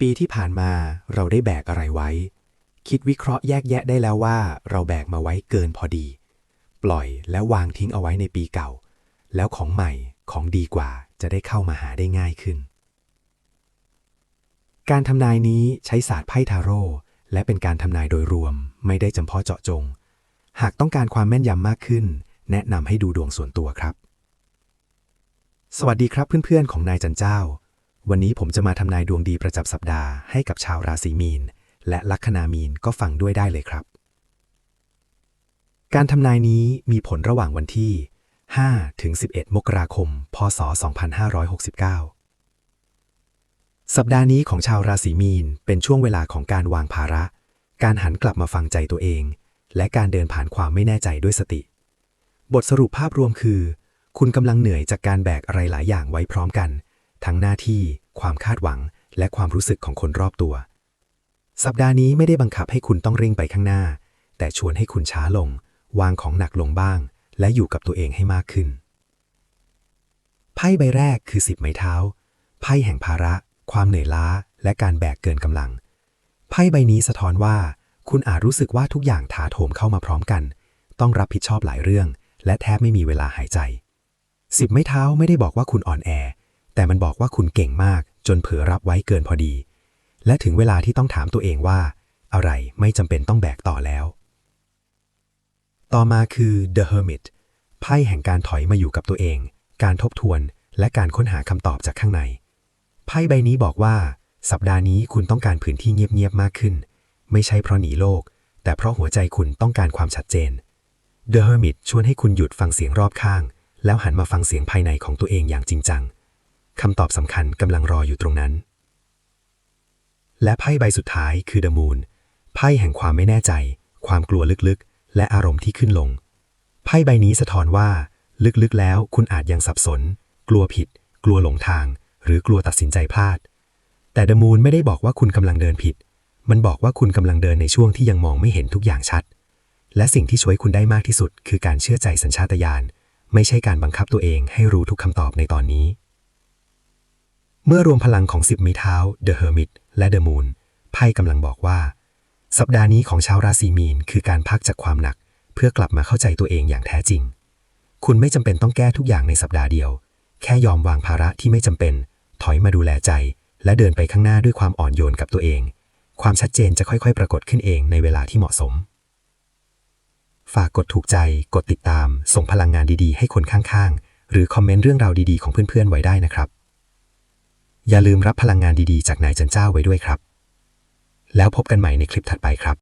ปีที่ผ่านมาเราได้แบกอะไรไว้ คิดวิเคราะห์แยกแยะได้แล้วว่า เราแบกมาไว้เกินพอดี ปล่อยและวางทิ้งเอาไว้ในปีเก่า แล้วของใหม่ของดีกว่าจะได้เข้ามาหาได้ง่ายขึ้น การทำนายนี้ใช้ศาสตร์ไพ่ทาโร่และเป็นการทำนายโดยรวม ไม่ได้จำเพาะเจาะจง หากต้องการความแม่นยำมากขึ้น แนะนำให้ดูดวงส่วนตัวครับ สวัสดีครับเพื่อนๆของนายจันเจ้า วันนี้ผมจะมาทำนายดวงดีประจำสัปดาห์ให้กับชาวราศีมีน และลัคนามีนก็ฟังด้วยได้เลยครับ การทำนายนี้มีผลระหว่างวันที่ 5 ถึง 11 มกราคม พศ 2569 สัปดาห์นี้ของชาวราศีมีนเป็นช่วงเวลาของการวางภาระ การหันกลับมาฟังใจตัวเอง และการเดินผ่านความไม่แน่ใจด้วยสติ บทสรุปภาพรวมคือ คุณกำลังเหนื่อยจากการแบกอะไรหลายอย่างไว้พร้อมกัน ทั้งหน้าที่ ความคาดหวัง และความรู้สึกของคนรอบตัว สัปดาห์นี้ไม่ได้บังคับให้คุณต้องเร่งไปข้างหน้า แต่ชวนให้คุณช้าลง วางของหนักลงบ้าง และอยู่กับตัวเองให้มากขึ้น ไพ่ใบแรกคือสิบไม้เท้า ไพ่แห่งภาระ ความเหนื่อยล้า และการแบกเกินกำลัง ไพ่ใบนี้สะท้อนว่า คุณอาจรู้สึกว่าทุกอย่างถาโถมเข้ามาพร้อมกัน ต้องรับผิดชอบหลายเรื่อง และแทบไม่มีเวลาหายใจสิบไม้เท้าไม่ได้บอกว่าคุณอ่อนแอ แต่มันบอกว่าคุณเก่งมากจนเผลอรับไว้เกินพอดี และถึงเวลาที่ต้องถามตัวเองว่า อะไรไม่จำเป็นต้องแบกต่อแล้ว ต่อมาคือ The Hermit ไพ่แห่งการถอยมาอยู่กับตัวเอง การทบทวน และการค้นหาคำตอบจากข้างใน ไพ่ใบนี้บอกว่า สัปดาห์นี้คุณต้องการพื้นที่เงียบๆมากขึ้น ไม่ใช่เพราะหนีโลก แต่เพราะหัวใจคุณต้องการความชัดเจน The Hermit ชวนให้คุณหยุดฟังเสียงรอบข้าง แล้วหันมาฟังเสียงภายในของตัวเองอย่างจริงจัง คำตอบสำคัญกำลังรออยู่ตรงนั้น และไพ่ใบสุดท้ายคือ The Moon ไพ่แห่งความไม่แน่ใจ ความกลัวลึกๆ และอารมณ์ที่ขึ้นลง ไพ่ใบนี้สะท้อนว่า ลึกๆแล้วคุณอาจยังสับสน กลัวผิด กลัวหลงทาง หรือกลัวตัดสินใจพลาด แต่ The Moon ไม่ได้บอกว่าคุณกำลังเดินผิด มันบอกว่าคุณกำลังเดินในช่วงที่ยังมองไม่เห็นทุกอย่างชัด และสิ่งที่ช่วยคุณได้มากที่สุด คือการเชื่อใจสัญชาตญาณไม่ใช่การบังคับตัวเองให้รู้ทุกคำตอบในตอนนี้ เมื่อรวมพลังของสิบไม้เท้า The Hermit และ The Moon ไพ่กำลังบอกว่า สัปดาห์นี้ของชาวราศีมีนคือการพักจากความหนัก เพื่อกลับมาเข้าใจตัวเองอย่างแท้จริง คุณไม่จำเป็นต้องแก้ทุกอย่างในสัปดาห์เดียว แค่ยอมวางภาระที่ไม่จำเป็น ถอยมาดูแลใจ และเดินไปข้างหน้าด้วยความอ่อนโยนกับตัวเอง ความชัดเจนจะค่อยๆ ปรากฏขึ้นเองในเวลาที่เหมาะสม ฝากกดถูกใจ กดติดตาม ส่งพลังงานดีๆ ให้คนข้างๆ หรือคอมเมนต์เรื่องราวดีๆของเพื่อนๆไว้ได้นะครับ อย่าลืมรับพลังงานดีๆ จากนายจันเจ้าไว้ด้วยครับ แล้วพบกันใหม่ในคลิปถัดไปครับ